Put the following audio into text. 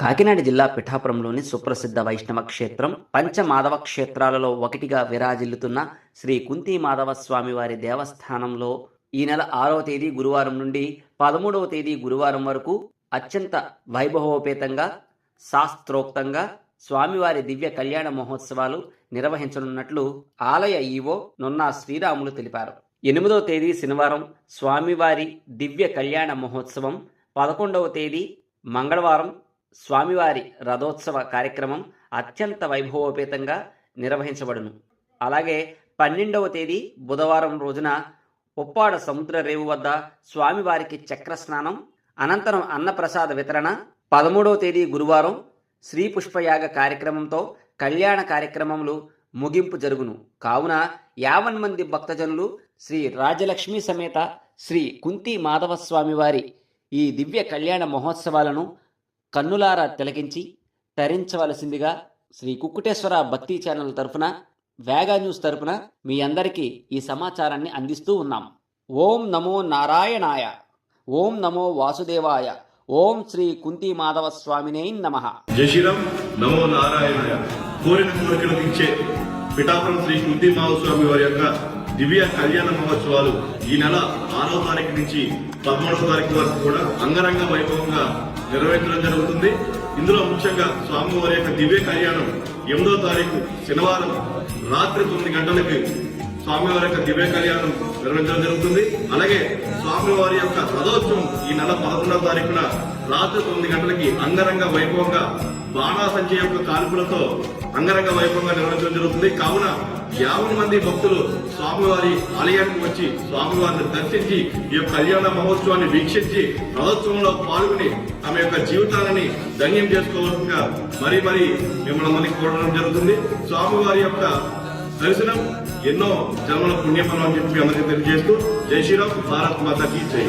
కాకినాడ జిల్లా పిఠాపురంలోని సుప్రసిద్ధ వైష్ణవ క్షేత్రం పంచమాధవ క్షేత్రాలలో ఒకటిగా విరాజిల్లుతున్న శ్రీ కుంతి మాధవ స్వామివారి దేవస్థానంలో ఈ నెల ఆరవ తేదీ గురువారం నుండి పదమూడవ తేదీ గురువారం వరకు అత్యంత వైభవోపేతంగా శాస్త్రోక్తంగా స్వామివారి దివ్య కళ్యాణ మహోత్సవాలు నిర్వహించనున్నట్లు ఆలయ ఈవో నున్నా శ్రీరాములు తెలిపారు. ఎనిమిదవ తేదీ శనివారం స్వామివారి దివ్య కళ్యాణ మహోత్సవం పదకొండవ తేదీ మంగళవారం స్వామివారి రథోత్సవ కార్యక్రమం అత్యంత వైభవోపేతంగా నిర్వహించబడును. అలాగే పన్నెండవ తేదీ బుధవారం రోజున ఉప్పాడ సముద్ర రేవు వద్ద స్వామివారికి చక్ర స్నానం అనంతరం అన్నప్రసాద వితరణ పదమూడవ తేదీ గురువారం శ్రీ పుష్పయాగ కార్యక్రమంతో కళ్యాణ కార్యక్రమములు ముగింపు జరుగును. కావున యావన్ మంది భక్తజనులు శ్రీ రాజలక్ష్మి సమేత శ్రీ కుంతి మాధవ స్వామివారి ఈ దివ్య కళ్యాణ మహోత్సవాలను కన్నులారా తిలకించి తరించవలసిందిగా శ్రీ కుక్కుటేశ్వర భక్తి ఛానల్ తరఫున వేగా న్యూస్ తరఫున మీ అందరికీ ఈ సమాచారాన్ని అందిస్తూ ఉన్నాం. ఓం నమో నారాయణాయ. ఓం నమో వాసుదేవాయ. ఓం శ్రీ కుంతి మాధవ స్వామినే నమ. జై శ్రీరామ్. నమో నారాయణాయ. కోరిన కోరికలు తీర్చే పిఠాపురం శ్రీ కుంతి మహోత్సవామి వారి యొక్క దివ్య కళ్యాణ మహోత్సవాలు ఈ నెల ఆరో తారీఖు నుంచి పదమూడవ తారీఖు వరకు కూడా అంగరంగ వైభవంగా నిర్వహించడం జరుగుతుంది. ఇందులో ముఖ్యంగా స్వామివారి యొక్క దివ్య కళ్యాణం ఎనిమిదో తారీఖు శనివారం రాత్రి తొమ్మిది గంటలకి స్వామివారి యొక్క దివ్య కళ్యాణం నిర్వహించడం జరుగుతుంది. అలాగే స్వామివారి యొక్క రథోత్సవం ఈ నెల పదకొండవ తారీఖున రాత్రి తొమ్మిది గంటలకి అంగరంగ వైభవంగా బాణాసంచయ యొక్క కాల్పులతో అంగరంగ వైభవంగా నిర్వహించడం జరుగుతుంది. కావున యాభై మంది భక్తులు స్వామివారి ఆలయానికి వచ్చి స్వామివారిని దర్శించి ఈ యొక్క కళ్యాణ మహోత్సవాన్ని వీక్షించి రథోత్సవంలో పాల్గొని తమ యొక్క జీవితాలని ధన్యం చేసుకోవాల్సిందిగా మరీ మరీ మిమ్మల్ని మళ్ళీ కోరడం జరుగుతుంది. స్వామివారి యొక్క దర్శనం ఎన్నో జన్మల పుణ్యఫలం అని చెప్పి అందరికీ తెలియజేస్తూ జై శ్రీరామ్ భారత్ మాతాకి జై.